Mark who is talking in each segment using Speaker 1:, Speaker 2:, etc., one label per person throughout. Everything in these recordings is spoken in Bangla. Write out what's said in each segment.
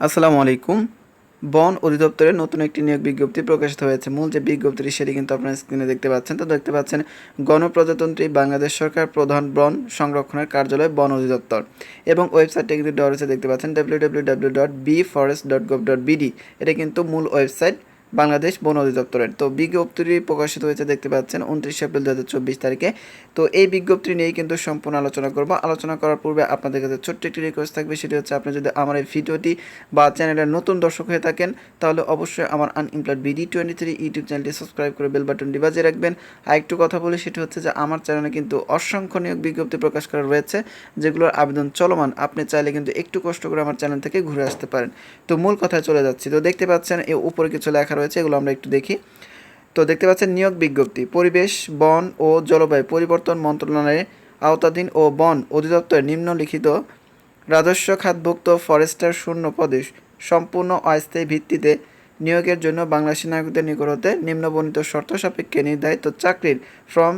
Speaker 1: আসসালামু আলাইকুম। বন অধিদপ্তরের নতুন একটি নিয়োগ বিজ্ঞপ্তি প্রকাশিত হয়েছে। মূল যে বিজ্ঞপ্তিটি সেটি কিন্তু আপনারা স্ক্রিনে দেখতে পাচ্ছেন। তো দেখতে পাচ্ছেন, গণপ্রজাতন্ত্রী বাংলাদেশ সরকার প্রধান বন সংরক্ষণের কার্যালয় বন অধিদপ্তর এবং ওয়েবসাইটটি কিন্তু দেওয়া দেখতে পাচ্ছেন W W W dot B forest dot gov dot BD এটা কিন্তু মূল ওয়েবসাইট। বাংলাদেশ বন অধিদপ্তরের। তো বিজ্ঞপ্তিটি প্রকাশিত হয়েছে, দেখতে পাচ্ছেন, উনত্রিশে এপ্রিল দু হাজার চব্বিশ তারিখে। তো এই বিজ্ঞপ্তি নিয়েই কিন্তু সম্পূর্ণ আলোচনা করব। আলোচনা করার পূর্বে আপনাদের কাছে ছোট্ট একটি রিকোয়েস্ট থাকবে, সেটি হচ্ছে আপনি যদি আমার এই ভিডিওটি বা চ্যানেলের নতুন দর্শক হয়ে থাকেন, তাহলে অবশ্যই আমার unemployed BD twenty three YouTube চ্যানেলটি সাবস্ক্রাইব করে বেল বাটনটি বাজিয়ে রাখবেন। আর একটু কথা বলি, সেটি হচ্ছে যে আমার চ্যানেলে কিন্তু অসংখ্য নিয়োগ বিজ্ঞপ্তি প্রকাশ করা রয়েছে, যেগুলোর আবেদন চলমান। আপনি চাইলে কিন্তু একটু কষ্ট করে আমার চ্যানেল থেকে ঘুরে আসতে পারেন। তো মূল কথায় চলে যাচ্ছি। তো দেখতে পাচ্ছেন এ উপরে কিছু লেখা রয়েছে, এগুলো আমরা একটু দেখি। তো দেখতে পাচ্ছেন নিয়োগ বিজ্ঞপ্তি। পরিবেশ, বন ও জলবায়ু পরিবর্তন মন্ত্রণালয়ের আওতাধীন ও বন অধিদপ্তরের নিম্নলিখিত রাজস্ব খাতভুক্ত ফরেস্টার শূন্য পদে সম্পূর্ণ অস্থায়ী ভিত্তিতে নিয়োগের জন্য বাংলাদেশি নাগরিকদের নিকট হতে নিম্নবর্ণিত শর্ত সাপেক্ষে নির্ধারিত চাকরির ফর্ম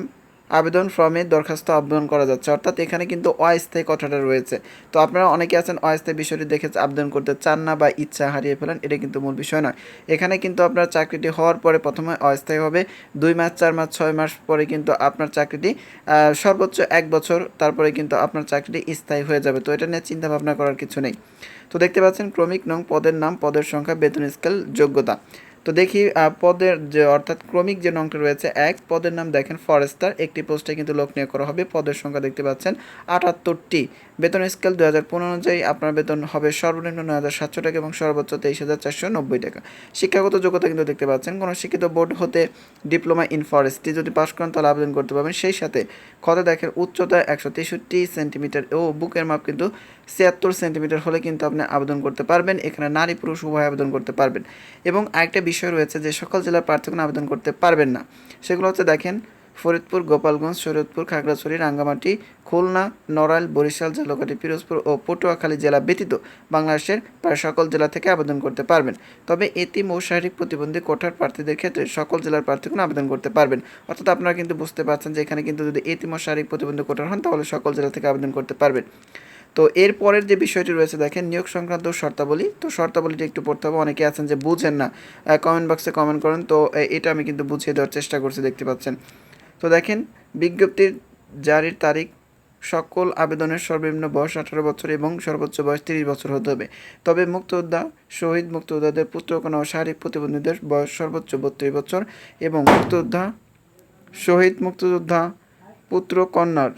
Speaker 1: আবেদন ফর্মে দরখাস্ত আবেদন করা যাচ্ছে। অর্থাৎ এখানে কিন্তু অস্থায়ী কথাটা রয়েছে। তো আপনারা অনেকে আছেন অস্থায়ী বিষয়টি দেখে আবেদন করতে চান না বা ইচ্ছা হারিয়ে ফেলেন, এটা কিন্তু মূল বিষয় নয়। এখানে কিন্তু আপনার চাকরিটি হওয়ার পরে প্রথমে অস্থায়ী হবে, দুই মাস, চার মাস, ছয় মাস পরে কিন্তু আপনার চাকরিটি সর্বোচ্চ এক বছর তারপরে কিন্তু আপনার চাকরিটি স্থায়ী হয়ে যাবে। তো এটা নিয়ে চিন্তা ভাবনা করার কিছু নেই। তো দেখতে পাচ্ছেন, ক্রমিক নং পদের নাম, পদের সংখ্যা, বেতন স্কেল, যোগ্যতা। তো দেখি পদের যে, অর্থাৎ ক্রমিক যে নংটা রয়েছে, এক, পদের নাম দেখেন ফরেস্টার। একটি পোস্টে কিন্তু লোক নিয়োগ করা হবে। পদের সংখ্যা দেখতে পাচ্ছেন আটাত্তরটি। বেতন স্কেল দু হাজার পনেরো অনুযায়ী আপনার বেতন হবে সর্বনিম্ন নয় হাজার সাতশো টাকা এবং সর্বোচ্চ তেইশ হাজার চারশো নব্বই টাকা। শিক্ষাগত যোগ্যতা কিন্তু দেখতে পাচ্ছেন। কোনো শিক্ষিত বোর্ড হতে ডিপ্লোমা ইন ফরেস্ট্রি যদি পাশ করেন, তাহলে আবেদন করতে পারবেন। সেই সাথে কথা দেখেন উচ্চতা একশো তেষট্টি সেন্টিমিটার ও বুকের মাপ কিন্তু ছিয়াত্তর সেন্টিমিটার হলে কিন্তু আপনি আবেদন করতে পারবেন। এখানে নারী পুরুষ উভয় আবেদন করতে পারবেন। এবং আরেকটা বিষয় রয়েছে যে সকল জেলার প্রার্থীগণ আবেদন করতে পারবেন না। সেগুলো হচ্ছে দেখেন, ফরিদপুর, গোপালগঞ্জ, শরীয়তপুর, খাগড়াছড়ি, রাঙ্গামাটি, খুলনা, নড়াইল, বরিশাল ঝালকাঠি পিরোজপুর ও পটুয়াখালী জেলা ব্যতীত বাংলাদেশের প্রায় সকল জেলা থেকে আবেদন করতে পারবেন। তবে এতিম ও শারীরিক প্রতিবন্ধী কোঠার প্রার্থীদের ক্ষেত্রে সকল জেলার প্রার্থীগণ আবেদন করতে পারবেন। অর্থাৎ আপনারা কিন্তু বুঝতে পারছেন যে এখানে কিন্তু যদি এতিম ও শারীরিক প্রতিবন্ধী কোঠার হন, তাহলে সকল জেলা থেকে আবেদন করতে পারবেন। তো এর পরের যে বিষয়টি রয়েছে, দেখেন নিয়োগ সংক্রান্ত শর্তাবলী। তো শর্তাবলীটি একটু পড়তে হবে। অনেকে আছেন যে বুঝেন না। কমেন্ট বক্সে কমেন্ট করেন। তো এটা আমি কিন্তু বুঝিয়ে দেওয়ার চেষ্টা করছি, দেখতে পাচ্ছেন। তো দেখেন, বিজ্ঞপ্তির জারির তারিখ, সকল আবেদনের সর্বনিম্ন বয়স আঠারো বছর এবং সর্বোচ্চ বয়স তিরিশ বছর হতে হবে। তবে মুক্তিযোদ্ধা, শহীদ মুক্তিযোদ্ধাদের পুত্রকন্যা ও শারীরিক প্রতিবন্ধীদের বয়স সর্বোচ্চ বত্রিশ বছর এবং মুক্তিযোদ্ধা, শহীদ মুক্তিযোদ্ধা পুত্র কন্যার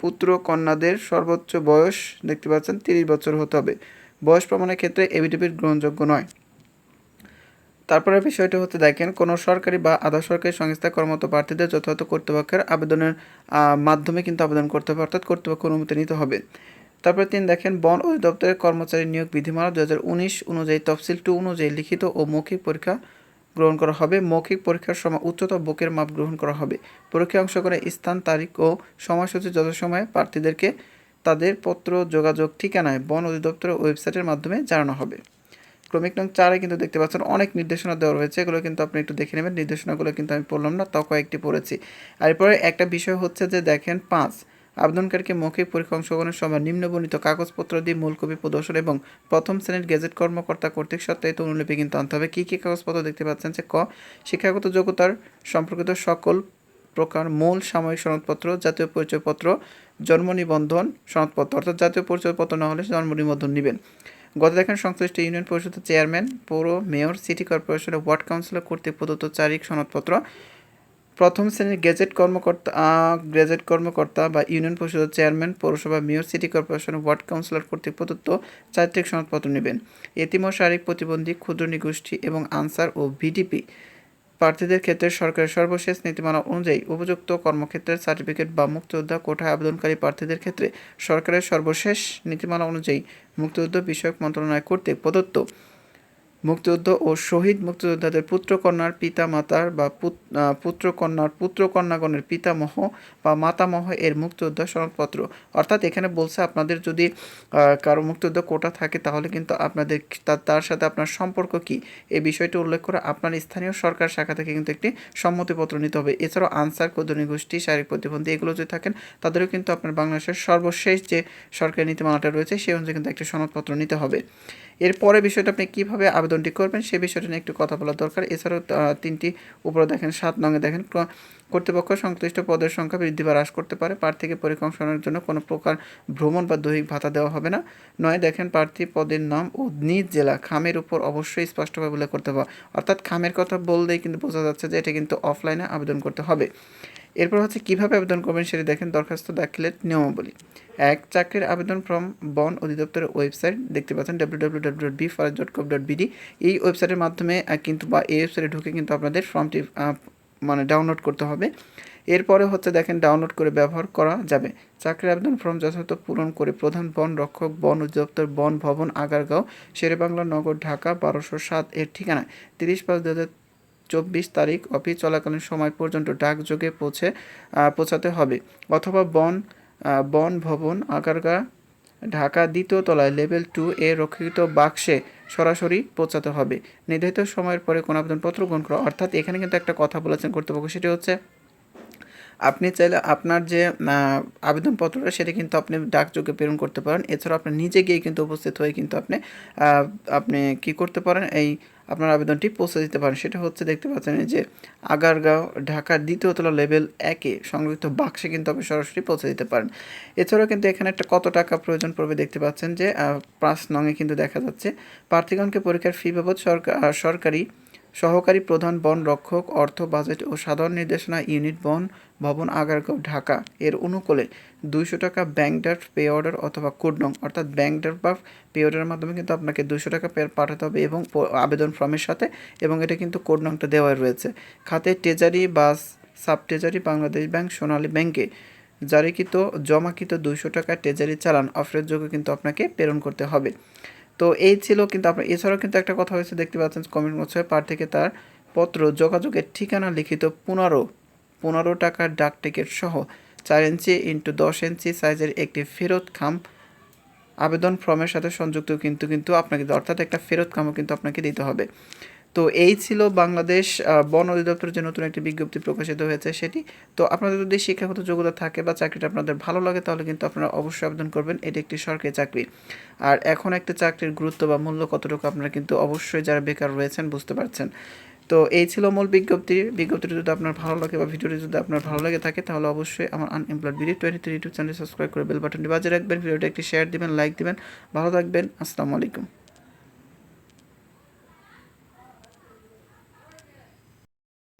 Speaker 1: পুত্র কন্যাদের সর্বোচ্চ বয়স দেখতে পাচ্ছেন তিরিশ বছর হতে হবে। বয়স প্রমাণের ক্ষেত্রে এভিডেভিট গ্রহণযোগ্য নয়। তারপরে বিষয়টা হচ্ছে, দেখেন, কোনো সরকারি বা আধা সরকারি সংস্থা কর্মরত প্রার্থীদের যথাযথ কর্তৃপক্ষের আবেদনের মাধ্যমে কিন্তু আবেদন করতে হবে, অর্থাৎ কর্তৃপক্ষ অনুমতি নিতে হবে। তারপরে তিন, দেখেন, বন অধিদপ্তরের কর্মচারী নিয়োগ বিধিমালা দু হাজার উনিশ অনুযায়ী, তফসিল টু অনুযায়ী লিখিত ও মৌখিক পরীক্ষা গ্রহণ করা হবে। মৌখিক পরীক্ষার সময় উচ্চতা বুকের মাপ গ্রহণ করা হবে। পরীক্ষায় অংশগ্রহণের স্থান, তারিখ ও সময়সূচি যথাসময়ে প্রার্থীদেরকে তাদের পত্র, যোগাযোগ, ঠিকানায় বন অধিদপ্তরের ওয়েবসাইটের মাধ্যমে জানানো হবে। ক্রমিক নং চারে কিন্তু দেখতে পাচ্ছেন অনেক নির্দেশনা দেওয়া রয়েছে। এগুলো কিন্তু আপনি একটু দেখে নেবেন। নির্দেশনাগুলো কিন্তু আমি পড়লাম না তাও কয়েকটি পড়েছি। আর এরপরে একটা বিষয় হচ্ছে যে দেখেন, পাঁচ। আবেদনকারীকে মৌখিক পরীক্ষা অংশগ্রহণের সময় নিম্নবর্ণিত কাগজপত্র দিয়ে মূল কপি, প্রদর্শন এবং প্রথম শ্রেণির গেজেট কর্মকর্তা কর্তৃক সত্যায়িত অনুলিপি কিন্তু আনতে হবে। কী কী কাগজপত্র দেখতে পাচ্ছেন? যে ক, শিক্ষাগত যোগ্যতার সম্পর্কিত সকল প্রকার মূল সাময়িক সনদপত্র, জাতীয় পরিচয়পত্র, জন্ম নিবন্ধন সনদপত্র, অর্থাৎ জাতীয় পরিচয়পত্র না হলে জন্ম নিবন্ধন নেবেন। গত দেখেন সংশ্লিষ্ট ইউনিয়ন পরিষদের চেয়ারম্যান, পৌর, মেয়র, সিটি কর্পোরেশনের ওয়ার্ড কাউন্সিলর কর্তৃক প্রদত্ত চারিক সনদপত্র। প্রথম শ্রেণির গেজেট কর্মকর্তা গেজেট কর্মকর্তা বা ইউনিয়ন পরিষদের চেয়ারম্যান, পৌরসভা, mayor, city corporation, ward councillor কর্তৃক প্রদত্ত চারিত্রিক সনদপত্র নেবেন। এতিম শারীরিক প্রতিবন্ধী, ক্ষুদ্র নিগোষ্ঠী এবং আনসার ও ভিডিপি প্রার্থীদের ক্ষেত্রে সরকারের সর্বশেষ নীতিমালা অনুযায়ী উপযুক্ত কর্মক্ষেত্রের সার্টিফিকেট বা মুক্তিযোদ্ধা কোঠায় আবেদনকারী প্রার্থীদের ক্ষেত্রে সরকারের সর্বশেষ নীতিমালা অনুযায়ী মুক্তিযুদ্ধ বিষয়ক মন্ত্রণালয় কর্তৃক প্রদত্ত মুক্তিযুদ্ধ ও শহীদ মুক্তিযোদ্ধাদের পুত্রকন্যার পিতা মাতার বা পুত- পুত্রকন্যার পুত্রকন্যাগণের পিতামহ বা মাতামহ এর মুক্তিযোদ্ধা সনদপত্র। অর্থাৎ এখানে বলছে আপনাদের যদি কারও মুক্তিযুদ্ধ কোটা থাকে তাহলে কিন্তু আপনাদের তার সাথে আপনার সম্পর্ক কি? এই বিষয়টি উল্লেখ করে আপনার স্থানীয় সরকার শাখা থেকে কিন্তু একটি সম্মতিপত্র নিতে হবে। এছাড়াও আনসার কদনী গোষ্ঠী, শারীরিক প্রতিবন্ধী এগুলো যদি থাকেন তাদেরও কিন্তু আপনার বাংলাদেশের সর্বশেষ যে সরকারি নীতিমালাটা রয়েছে সেই অনুযায়ী কিন্তু একটি সনদপত্র নিতে হবে। এরপরে বিষয়টা আপনি কীভাবে আবেদনটি করবেন সে বিষয়টা নিয়ে একটু কথা বলা দরকার। এছাড়াও তিনটি উপরে দেখেন, সাত নঙে দেখেন কর্তৃপক্ষ সংশ্লিষ্ট পদের সংখ্যা বৃদ্ধি বা হ্রাস করতে পারে। প্রার্থীকে অংশগ্রহণের জন্য কোনো প্রকার ভ্রমণ বা দৈহিক ভাতা দেওয়া হবে না। নয়, দেখেন, প্রার্থী পদের নাম ও নিজ জেলা খামের উপর অবশ্যই স্পষ্টভাবে উল্লেখ করতে হবে। অর্থাৎ খামের কথা বললেই কিন্তু বোঝা যাচ্ছে যে এটা কিন্তু অফলাইনে আবেদন করতে হবে। এরপর হচ্ছে কীভাবে আবেদন করবেন সেটি দেখেন দরখাস্ত দাখিলের নিয়মাবলী। এক, চাকরির আবেদন ফর্ম বন অধিদপ্তরের ওয়েবসাইট, দেখতে পাচ্ছেন W W W B forest dot gov dot BD এই ওয়েবসাইটের মাধ্যমে কিন্তু বা এই ওয়েবসাইটে ঢুকে কিন্তু আপনাদের ফর্মটি মানে ডাউনলোড করতে হবে। এরপরে হচ্ছে দেখেন ডাউনলোড করে ব্যবহার করা যাবে। চাকরির আবেদন ফর্ম যথাযথ পূরণ করে প্রধান বন রক্ষক, বন অধিদপ্তর, বন ভবন, আগারগাঁও, শেরেবাংলা নগর, ঢাকা, বারোশো সাত এর ঠিকানায়। তিরিশ পাঁচ দু হাজার চব্বিশ তারিখ অফিস চলাকালীন সময় পর্যন্ত ডাকযোগে পৌঁছে পৌঁছাতে হবে। অথবা বন বন ভবন, আগারগা, ঢাকা দ্বিতীয় তলায় লেভেল টু এ রক্ষিত বাক্সে সরাসরি পৌঁছাতে হবে। নির্ধারিত সময়ের পরে কোনো আবেদনপত্র গ্রহণ করা, অর্থাৎ এখানে কিন্তু একটা কথা বলেছেন কর্তৃপক্ষ, সেটি হচ্ছে আপনি চাইলে আপনার যে আবেদনপত্রটা, সেটা কিন্তু আপনি ডাকযোগে প্রেরণ করতে পারেন। এছাড়াও আপনি নিজে গিয়ে কিন্তু উপস্থিত হয়ে কিন্তু আপনি আপনি কি করতে পারেন? এই আপনার আবেদনটি পৌঁছে দিতে পারেন। সেটা হচ্ছে দেখতে পাচ্ছেন যে আগারগাঁও, ঢাকার দ্বিতীয় তলা লেভেল একে সংযুক্ত বাক্সে কিন্তু আপনি সরাসরি পৌঁছে দিতে পারেন। এছাড়াও কিন্তু এখানে একটা কত টাকা প্রয়োজন পড়বে দেখতে পাচ্ছেন যে পাঁচ নঙে কিন্তু দেখা যাচ্ছে, প্রার্থীগণকে পরীক্ষার ফি বাবদ সরকার সরকারি সহকারী প্রধান বন রক্ষক, অর্থ বাজেট ও সাধারণ নির্দেশনা ইউনিট বন ভবন আগারগাঁও, ঢাকা। এর অনুকূলে দুইশো টাকা ব্যাংক ড্রাফট পে অর্ডার অথবা কোড নং, অর্থাৎ ব্যাংক ড্রাফট বা পে অর্ডারের মাধ্যমে কিন্তু আপনাকে দুশো টাকা পে পাঠাতে হবে এবং আবেদন ফর্মের সাথে এবং এটা কিন্তু কোড নংটা দেওয়া রয়েছে। খাতে ট্রেজারি বা sub treasury, Bangladesh bank, Sonali ব্যাংকে জারিকৃত, জমাকৃত দুইশো টাকা ট্রেজারি চালান অফারের যোগ্য কিন্তু আপনাকে প্রেরণ করতে হবে। তো এই ছিল কিন্তু আপনার, এছাড়াও কিন্তু একটা কথা হয়েছে, দেখতে পাচ্ছেন কমেন্ট বক্সে পার থেকে তার পত্র, যোগাযোগের ঠিকানা লিখিত পনেরো পনেরো টাকার ডাক টিকিট সহ চার ইঞ্চি ইন্টু দশ ইঞ্চি সাইজের একটি ফেরত খাম। আবেদন ফর্মের সাথে সংযুক্ত কিন্তু কিন্তু আপনাকে, অর্থাৎ একটা ফেরত খামও কিন্তু আপনাকে দিতে হবে। তো এই ছিল বাংলাদেশ বন অধিদপ্তর যে নতুন একটি বিজ্ঞপ্তি প্রকাশিত হয়েছে সেটি। তো আপনাদের যদি শিক্ষাগত যোগ্যতা থাকে বা চাকরিটা আপনাদের ভালো লাগে, তাহলে কিন্তু আপনারা অবশ্যই আবেদন করবেন। এটি একটি সরকারি চাকরি। আর এখন একটা চাকরির গুরুত্ব বা মূল্য কতটুকু আপনারা কিন্তু অবশ্যই যারা বেকার রয়েছেন বুঝতে পারছেন। তো এই ছিল মূল বিজ্ঞপ্তি। বিজ্ঞপ্তিটি যদি আপনার ভালো লাগে বা ভিডিওটি যদি আপনার ভালো লাগে থাকে, তাহলে অবশ্যই আমার unemployed video twenty three YouTube channel subscribe করে বেল বাটনটি বাজিয়ে রাখবেন। ভিডিওটি একটি শেয়ার দিবেন লাইক দিবেন। ভালো থাকবেন। আসসালামু আলাইকুম।